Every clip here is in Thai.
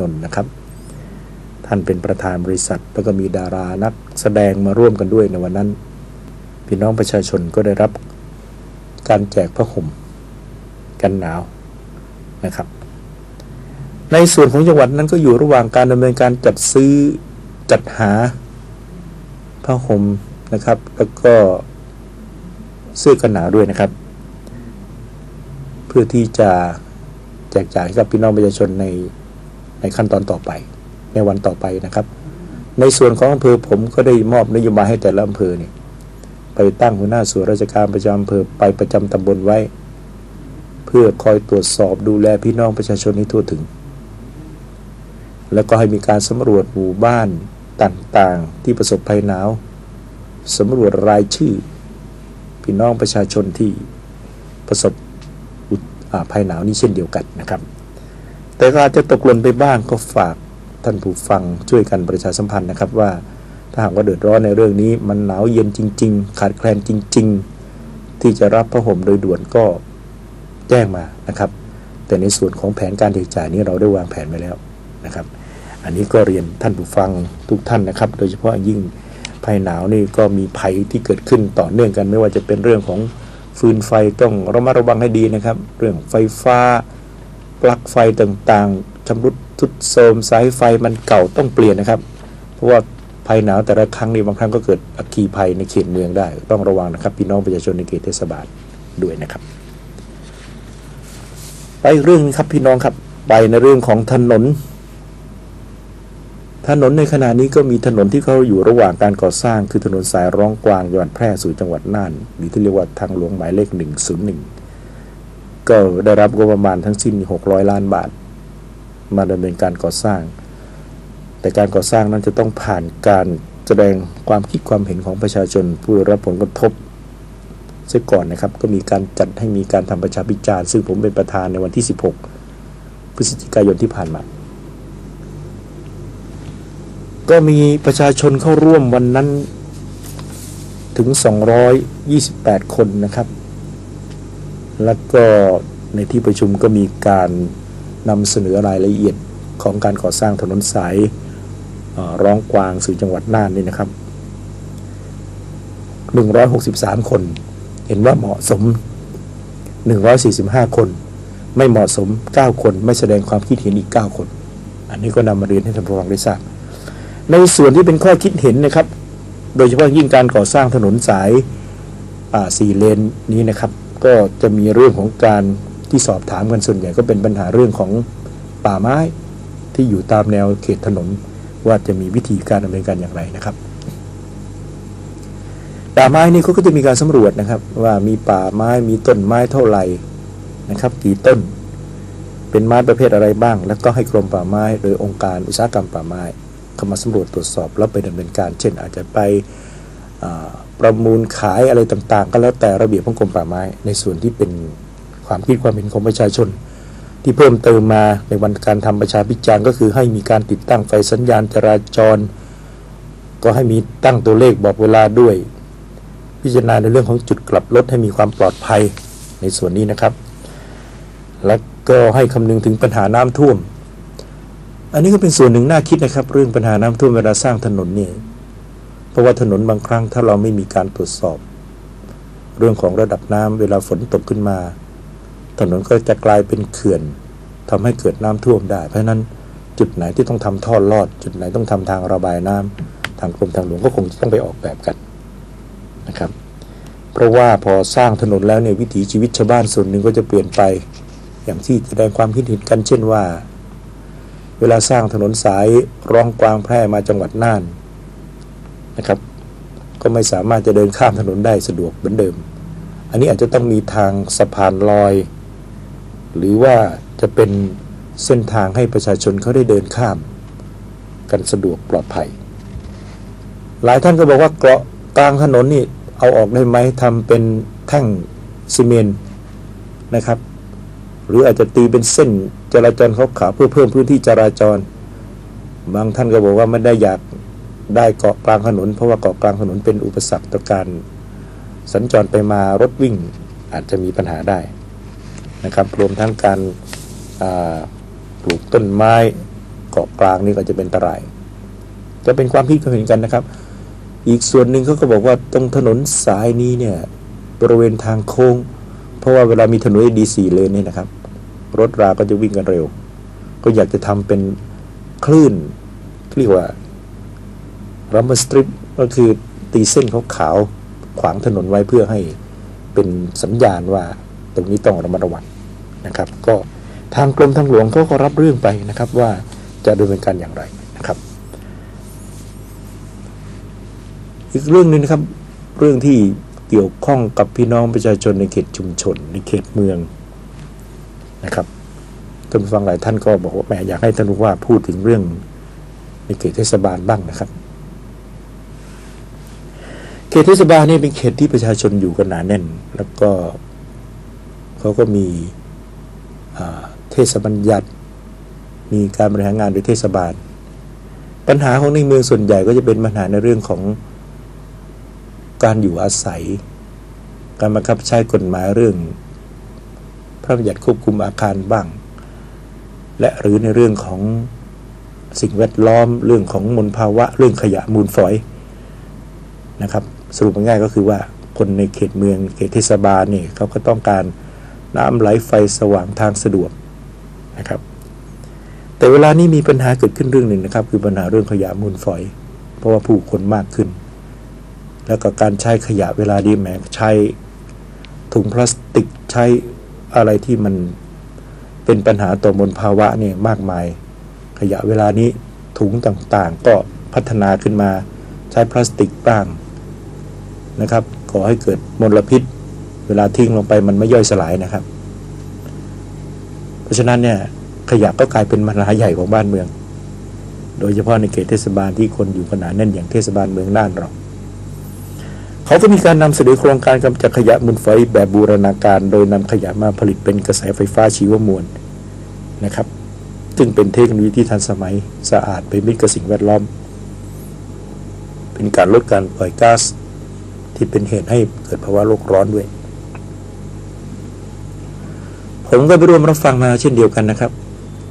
นนท์นะครับ ท่านเป็นประธานบริษัท แล้วก็มีดารานักแสดงมาร่วมกันด้วยในวันนั้น พี่น้องประชาชนก็ได้รับการแจกผ้าห่มกันหนาวนะครับ ในส่วนของจังหวัดนั้นก็อยู่ระหว่างการดำเนินการจัดซื้อจัดหาผ้าห่มนะครับ แล้วก็เสื้อกันหนาวด้วยนะครับ เพื่อที่จะแจกจ่ายให้กับพี่น้องประชาชนใน ในขั้นตอนต่อไปในวันต่อไปนะครับ ในส่วนของอำเภอผมก็ได้มอบนโยบายให้แต่ละอำเภอเนี่ยไปตั้งหัวหน้าส่วนราชการประจำอำเภอไปประจำตำบลไว้ เพื่อคอยตรวจสอบดูแลพี่น้องประชาชนให้ทั่วถึง แล้วก็ให้มีการสำรวจหมู่บ้านต่างๆ ที่ประสบภัยหนาวสำรวจรายชื่อ พี่น้องประชาชนที่ประสบภัยหนาวนี้เช่นเดียวกันนะครับ แต่ก็อาจจะตกหล่นไปบ้างก็ฝากท่านผู้ฟังช่วยกันประชาสัมพันธ์นะครับว่า ถ้าหากว่าเดือดร้อนในเรื่องนี้ มันหนาวเย็นจริง ๆ ขาดแคลนจริง ๆ ที่จะรับผ้าห่มโดยด่วนก็แจ้งมานะครับ แต่ในส่วนของแผนการแจกจ่ายนี้เราได้วางแผนไว้แล้วนะครับ อันนี้ก็เรียนท่านผู้ฟังทุกท่านนะครับ โดยเฉพาะยิ่งภัยหนาวนี่ก็มีภัยที่เกิดขึ้นต่อเนื่องกัน ไม่ว่าจะเป็นเรื่องของฟืนไฟต้องระมัดระวังให้ดีนะครับ เรื่องไฟฟ้า ปลั๊กไฟต่างๆชำรุดทุดโทรมสายไฟมันเก่าต้องเปลี่ยนนะครับ เพราะว่าภัยหนาวแต่ละครั้งนี่บางครั้งก็เกิดอัคคีภัยในเขตเมืองได้ ต้องระวังนะครับ พี่น้องประชาชนในเขตเทศบาลด้วยนะครับ ไปเรื่องครับพี่น้องครับไปในเรื่องของถนน ถนนในขณะนี้ก็มีถนนที่เขาอยู่ระหว่างการก่อสร้าง คือถนนสายร้องกวางจังหวัดแพร่สู่จังหวัดน่านหรือที่เรียกว่าทางหลวงหมายเลข 101 ก็ได้รับงบประมาณทั้งสิ้น 600 ล้านบาท มาดำเนินการก่อสร้าง แต่การก่อสร้างนั้นจะต้องผ่านการแสดงความคิดความเห็นของประชาชนผู้รับผลกระทบเสียก่อนนะครับ ก็มีการจัดให้มีการทำประชาพิจารณ์ซึ่งผมเป็นประธานในวันที่ 16 พฤศจิกายนที่ผ่านมา ก็มีประชาชนเข้าร่วมวันนั้นถึง 228 คนนะครับ แล้วก็ในที่ประชุมก็มีการนำเสนอรายละเอียดของการก่อสร้างถนนสายร้องกวางสู่จังหวัดน่านนี่นะครับ 163 คน เห็นว่าเหมาะสม 145 คน ไม่เหมาะสม 9 คน ไม่แสดงความคิดเห็นอีก 9 คน อันนี้ก็นำมาเรียนให้ท่านผู้ฟังได้ทราบ ในส่วนที่เป็นข้อคิดเห็นนะครับ โดยเฉพาะยิ่งการก่อสร้างถนนสายสี่เลนนี้นะครับ ก็จะมีเรื่องของการที่สอบถามกันส่วนใหญ่ก็เป็นปัญหาเรื่องของป่าไม้ที่อยู่ตามแนวเขตถนนว่าจะมีวิธีการดำเนินการอย่างไรนะครับ ป่าไม้นี่เขาก็จะมีการสำรวจนะครับ ว่ามีป่าไม้มีต้นไม้เท่าไหร่นะครับ กี่ต้น เป็นไม้ประเภทอะไรบ้าง แล้วก็ให้กรมป่าไม้โดยองค์การอุตสาหกรรมป่าไม้เข้ามาสำรวจตรวจสอบแล้วไปดำเนินการ เช่นอาจจะไป ประมูลขายอะไรต่างๆ ก็แล้วแต่ระเบียบของกรมป่าไม้ ในส่วนที่เป็นความคิดความเห็นของประชาชน ที่เพิ่มเติมมาในวันการทำประชาพิจารณ์ก็คือให้มีการติดตั้งไฟสัญญาณจราจร ก็ให้มีตั้งตัวเลขบอกเวลาด้วย พิจารณาในเรื่องของจุดกลับรถให้มีความปลอดภัยในส่วนนี้นะครับ และก็ให้คำนึงถึงปัญหาน้ำท่วม อันนี้ก็เป็นส่วนหนึ่งน่าคิดนะครับ เรื่องปัญหาน้ำท่วมเวลาสร้างถนนเนี่ย เพราะว่าถนนบางครั้งถ้าเราไม่มีการตรวจสอบ เรื่องของระดับน้ำเวลาฝนตกขึ้นมา ถนนก็จะกลายเป็นเขื่อนทำให้เกิดน้ำท่วมได้ เพราะนั้นจุดไหนที่ต้องทำท่อลอด จุดไหนต้องทำทางระบายน้ำทางกรมทางหลวงก็คงจะต้องไปออกแบบกันนะครับ เพราะว่าพอสร้างถนนแล้วเนี่ยวิถีชีวิตชาวบ้านส่วนหนึ่งก็จะเปลี่ยนไปอย่างที่แสดงความคิดเห็นกันเช่นว่า เวลาสร้างถนนสายร้องกวางแพร่มาจังหวัดน่าน นะครับ ก็ไม่สามารถจะเดินข้ามถนนได้สะดวกเหมือนเดิม อันนี้อาจจะต้องมีทางสะพานลอย หรือว่าจะเป็นเส้นทางให้ประชาชนเขาได้เดินข้าม กันสะดวกปลอดภัย หลายท่านก็บอกว่าเกาะกลางถนนนี่เอาออกได้ไหมทำเป็นแท่งซีเมนต์นะครับ หรืออาจจะตีเป็นเส้นจราจรเขาขาเพื่อเพิ่มพื้นที่จราจร บางท่านก็บอกว่าไม่ได้อยาก ได้เกาะกลางถนน เพราะว่าเกาะกลางถนนเป็นอุปสรรคต่อการ สัญจรไปมารถวิ่งอาจจะมีปัญหาได้นะครับรวมทั้งการปลูกต้นไม้เก่อกลางนี่ก็จะเป็นอันตรายจะเป็นความคิดความเห็นกันนะครับ อีกส่วนหนึ่งเขาก็บอกว่าตรงถนนสายนี้เนี่ยบริเวณทางโค้ง เพราะว่าเวลามีถนนดีสี่เลนนี่นะครับ รถราก็จะวิ่งกันเร็ว ก็อยากจะทำเป็นคลื่นเรียกว่า รัมเบอร์สตริปก็คือตีเส้นขาวๆขวางถนนไว้เพื่อให้เป็นสัญญาณว่าตรงนี้ต้องระมัดระวังนะครับ ก็ทางกรมทางหลวงเขาก็รับเรื่องไปนะครับว่าจะดำเนินการอย่างไรนะครับ อีกเรื่องหนึงนะครับ เรื่องที่เกี่ยวข้องกับพี่น้องประชาชนในเขตชุมชน ในเขตเมืองนะครับท่านฟังหลายท่านก็บอกว่าแหมอยากให้ท่านผู้ว่าพูดถึงเรื่องในเขตเทศบาลบ้างนะครับ เขตเทศบาลนี่เป็นเขตที่ประชาชนอยู่กันหนาแน่น แล้วก็เขาก็มีเทศบัญญัติ มีการบริหารงานโดยเทศบาล ปัญหาของในเมืองส่วนใหญ่ก็จะเป็นปัญหาในเรื่องของการอยู่อาศัย การบังคับใช้กฎหมายเรื่อง พระบัญญัติควบคุมอาคารบ้าง และหรือในเรื่องของสิ่งแวดล้อมเรื่องของมลภาวะ เรื่องขยะมูลฝอยนะครับ สรุปง่ายก็คือว่าคนในเขตเมืองเขตเทศบาลเนี่ยเขาก็ต้องการน้ำไหลไฟสว่างทางสะดวกนะครับ แต่เวลานี้มีปัญหาเกิดขึ้นเรื่องหนึ่งนะครับ คือปัญหาเรื่องขยะมูลฝอย เพราะว่าผู้คนมากขึ้น แล้วก็การใช้ขยะเวลาดีแหมใช้ถุงพลาสติกใช้อะไรที่มันเป็นปัญหาต่อมลภาวะเนี่ยมากมาย ขยะเวลานี้ถุงต่างๆ ก็พัฒนาขึ้นมาใช้พลาสติกบ้าง นะครับก่อให้เกิดมลพิษ เวลาทิ้งลงไปมันไม่ย่อยสลายนะครับ เพราะฉะนั้นเนี่ยขยะก็กลายเป็นปัญหาใหญ่ของบ้านเมือง โดยเฉพาะในเขตเทศบาลที่คนอยู่ขนาดแน่นอย่างเทศบาลเมืองน่านเราเขาก็มีการนำเสนอโครงการกำจัดขยะมูลฝอยแบบบูรณาการ โดยนำขยะมาผลิตเป็นกระแสไฟฟ้าชีวมวลนะครับ ซึ่งเป็นเทคโนโลยีที่ทันสมัยสะอาดเป็นมิตรกับสิ่งแวดล้อม เป็นการลดการปล่อยก๊าซ ที่เป็นเหตุให้เกิดภาวะโลกร้อนด้วย ผมก็ไปร่วมรับฟังมาเช่นเดียวกันนะครับ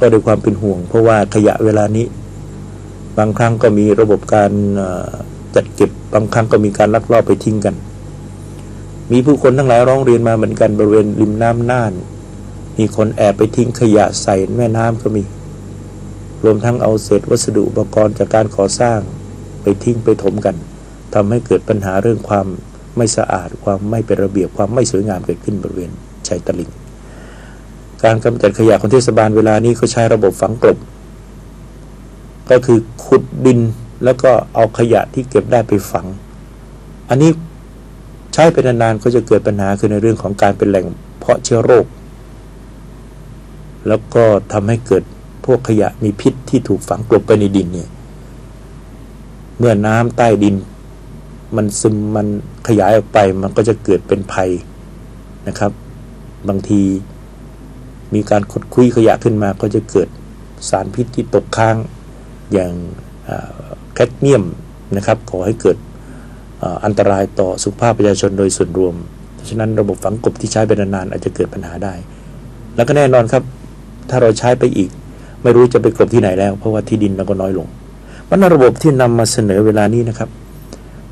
ก็ด้วยความเป็นห่วง เพราะว่าขยะเวลานี้ บางครั้งก็มีระบบการจัดเก็บบางครั้งก็มีการลักลอบไปทิ้งกัน มีผู้คนทั้งหลายร้องเรียนมาเหมือนกันบริเวณริมน้ำน่าน มีคนแอบไปทิ้งขยะใส่แม่น้ำก็มี รวมทั้งเอาเศษวัสดุอุปกรณ์จากการก่อสร้างไปทิ้งไปถมกัน ทำให้เกิดปัญหาเรื่องความไม่สะอาด ความไม่เป็นระเบียบความไม่สวยงามเกิดขึ้นบริเวณชายตลิ่ง การกำจัดขยะของเทศบาลเวลานี้เขาใช้ระบบฝังกลบ ก็คือขุดดินแล้วก็เอาขยะที่เก็บได้ไปฝัง อันนี้ใช้ไปนานๆก็จะเกิดปัญหาคือในเรื่องของการเป็นแหล่งเพาะเชื้อโรค แล้วก็ทำให้เกิดพวกขยะมีพิษที่ถูกฝังกลบไปในดินเนี่ยเมื่อน้ำใต้ดิน มันซึมมันขยายออกไปมันก็จะเกิดเป็นภัยนะครับ บางทีมีการขดคุยขยะขึ้นมาก็จะเกิดสารพิษที่ตกค้างอย่างแคดเมียมนะครับขอให้เกิดอ,อันตรายต่อสุขภาพประชาชนโดยส่วนรวม เพราะฉะนั้นระบบฝังกลบที่ใช้ไปนานๆอาจจะเกิดปัญหาได้ แล้วก็แน่นอนครับ ถ้าเราใช้ไปอีก ไม่รู้จะไปกลบที่ไหนแล้ว เพราะว่าที่ดินเราก็น้อยลงมันระบบที่นำมาเสนอเวลานี้นะครับ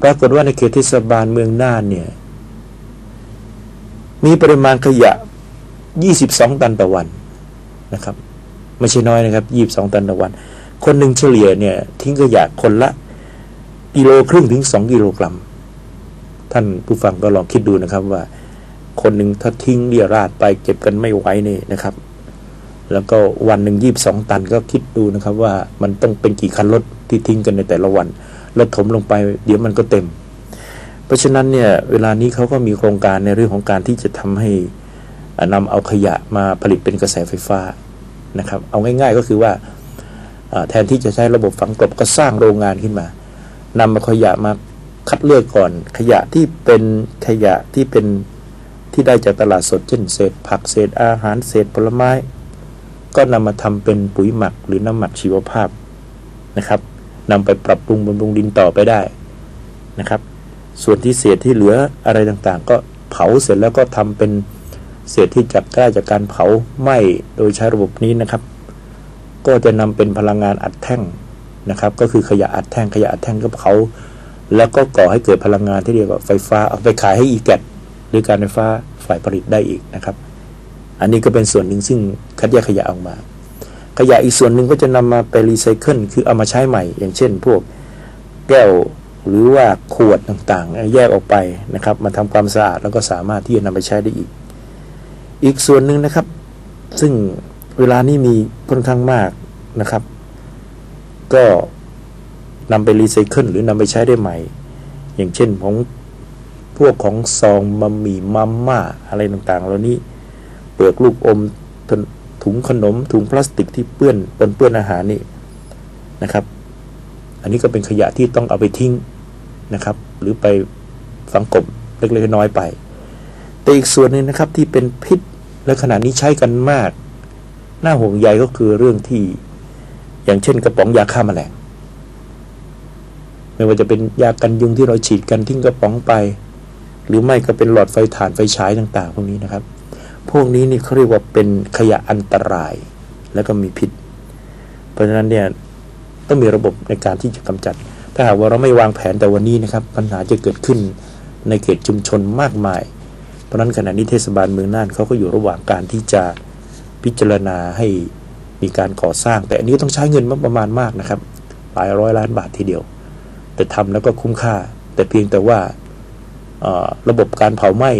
ปรากฏว่าในเขตเทศบาลเมืองน่านเนี่ย มีปริมาณขยะ 22 ตันต่อวันนะครับไม่ใช่น้อยนะครับ 22 ตันต่อวัน คนหนึ่งเฉลี่ยเนี่ย ทิ้งขยะคนละกิโลครึ่งถึง 2 กิโลกรัม ท่านผู้ฟังก็ลองคิดดูนะครับว่า คนหนึ่งถ้าทิ้งเรียราดไปเก็บกันไม่ไหวนี่นะครับ แล้วก็วันหนึ่งยีบสองตันก็คิดดูนะครับว่ามันต้องเป็นกี่คันรถที่ทิ้งกันในแต่ละวัน รถถมลงไป เดี๋ยวมันก็เต็ม เพราะฉะนั้นเนี่ยเวลานี้เขาก็มีโครงการในเรื่องของการที่จะทำให้อ่านำเอาขยะมาผลิตเป็นกระแสไฟฟ้านะครับ เอาง่ายๆก็คือว่าแทนที่จะใช้ระบบฝังกลบก็สร้างโรงงานขึ้นมานำมาขยะมาคัดเลือกก่อน ขยะที่เป็นขยะที่เป็นที่ได้จากตลาดสดเช่นเศษผักเศษอาหารเศษผลไม้ ก็นำมาทำเป็นปุ๋ยหมักหรือน้ำหมักชีวภาพนะครับ นำไปปรับปรุงบำรุงดินต่อไปได้นะครับ ส่วนที่เศษที่เหลืออะไรต่างๆ ก็เผาเสร็จแล้วก็ทำเป็นเศษที่จับได้จากการเผาไหม้โดยใช้ระบบนี้นะครับ ก็จะนำเป็นพลังงานอัดแท่งนะครับ ก็คือขยะอัดแท่งขยะอัดแท่งก็เผาแล้วก็ก่อให้เกิดพลังงานที่เรียกว่าไฟฟ้าเอาไปขายให้อีแกตหรือการไฟฟ้าฝ่ายผลิตได้อีกนะครับ อันนี้ก็เป็นส่วนหนึ่งซึ่งคัดแยกขยะออกมา ขยะอีกส่วนหนึ่งก็จะนำมาไปรีไซเคิลคือเอามาใช้ใหม่ อย่างเช่น พวกแก้วหรือว่าขวดต่างๆ แยกออกไปนะครับมาทำความสะอาดแล้วก็สามารถที่จะนำไปใช้ได้อีก อีกส่วนหนึ่งนะครับ ซึ่งเวลานี้มีค่อนข้างมากนะครับ ก็นำไปรีไซเคิลหรือนำไปใช้ได้ใหม่ อย่างเช่นของพวกของซองบะหมี่มัมม่าอะไรต่างๆ เหล่านี้เปลือกลูกอม ถุงขนม ถุงพลาสติกที่เปื้อนปนเปื้อนอาหารนี่นะครับ อันนี้ก็เป็นขยะที่ต้องเอาไปทิ้งนะครับ หรือไปฝังกบเล็กๆน้อยไป แต่อีกส่วนหนึ่งนะครับที่เป็นพิษและขณะนี้ใช้กันมากหน้าห่วงใยก็คือเรื่องที่ อย่างเช่นกระป๋องยาฆ่าแมลงไม่ว่าจะเป็นยากันยุงที่เราฉีดกันทิ้งกระป๋องไป หรือไม่ก็เป็นหลอดไฟถ่านไฟฉายต่างๆ พวกนี้นะครับ พวกนี้นี่เขาเรียกว่าเป็นขยะอันตราย แล้วก็มีพิษ เพราะฉะนั้นเนี่ยต้องมีระบบในการที่จะกำจัด ถ้าหากว่าเราไม่วางแผนแต่วันนี้นะครับ ปัญหาจะเกิดขึ้นในเขตชุมชนมากมาย เพราะนั้นขณะนี้เทศบาลเมืองน่านเขาก็อยู่ระหว่างการที่จะพิจารณาให้มีการก่อสร้าง แต่อันนี้ต้องใช้เงินประมาณมากนะครับ หลายร้อยล้านบาททีเดียว แต่ทำแล้วก็คุ้มค่า แต่เพียงแต่ว่าระบบการเผาไหม้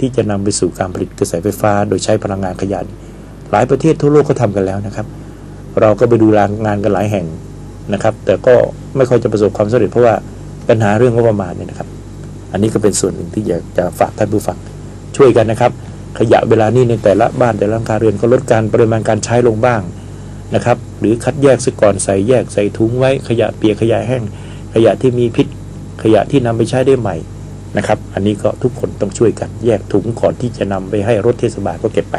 ที่จะนำไปสู่การผลิตกระแสไฟฟ้า โดยใช้พลังงานขยะหลายประเทศทั่วโลกก็ทำกันแล้วนะครับ เราก็ไปดูงานกันหลายแห่งนะครับ แต่ก็ไม่ค่อยจะประสบความสำเร็จเพราะว่าปัญหาเรื่องงบประมาณเนี่ยนะครับ อันนี้ก็เป็นส่วนหนึ่งที่อยากจะฝากท่านผู้ฟังช่วยกันนะครับ ขยะเวลานี้ในแต่ละบ้านแต่ละหลังคาเรือนก็ลดการปริมาณการใช้ลงบ้างนะครับ หรือคัดแยกซะก่อนใส่แยกใส่ถุงไว้ขยะเปียกขยะแห้ง ขยะที่มีพิษ ขยะที่นำไปใช้ได้ใหม่ นะครับ อันนี้ก็ทุกคนต้องช่วยกันแยกถุงก่อนที่จะนำไปให้รถเทศบาลก็เก็บไป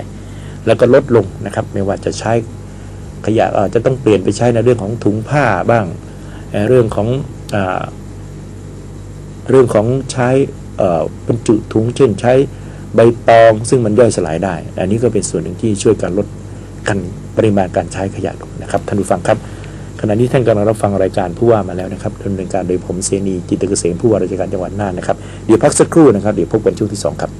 แล้วก็ลดลงนะครับ ไม่ว่าจะใช้ขยะจะต้องเปลี่ยนไปใช้ในเรื่องของถุงผ้าบ้าง เรื่องของอเรื่องของใช้บรรจุถุงเช่นใช้ใบตองซึ่งมันย่อยสลายได้ อันนี้ก็เป็นส่วนหนึ่งที่ช่วยการลดกันปริมาณการใช้ขยะลงนะครับท่านผู้ฟังครับ ขณะนี้ท่านกำลังรับฟังรายการผู้ว่ามาแล้วนะครับดำเนินการโดยผมเสนีจิตเกษมผู้ว่าราชการจังหวัดน่านนะครับเดี๋ยวพักสักครู่นะครับเดี๋ยวพบกันช่วงที่2ครับ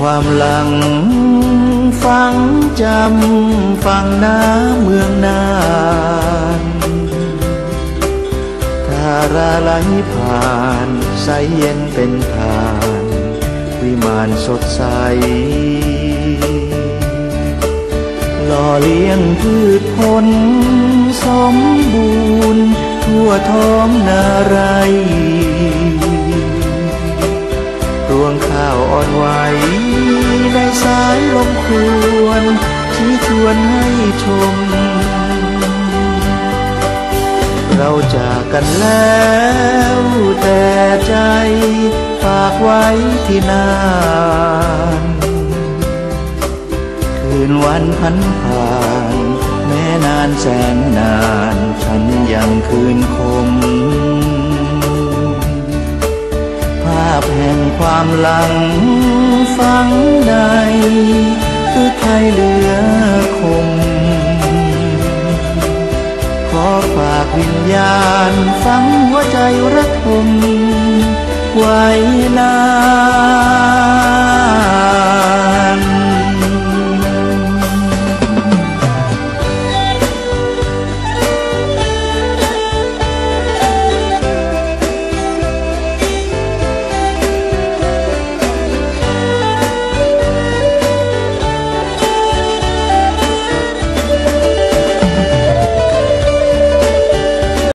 ความหลัง ฟังจำฟังน้าเมืองนานทาราไหลผ่านใสเย็นเป็นทาน วิมานสดใสหล่อเลี้ยงพืชผลสมบูรณ์ ทั่วท้องนาไรร วงข้าวอ่อนไหวในสายลมควรชี้ชวนให้ชม เราจากกันแล้วแต่ใจฝากไว้ที่นานคืนวันพันผ่านแม้นานแสนนาน ฉันยังคืนคมาพแห่งความหลังฝังในคือไทยเหลือคงขอฝากวิญญาณฝังหัวใจรักทมไว้นาน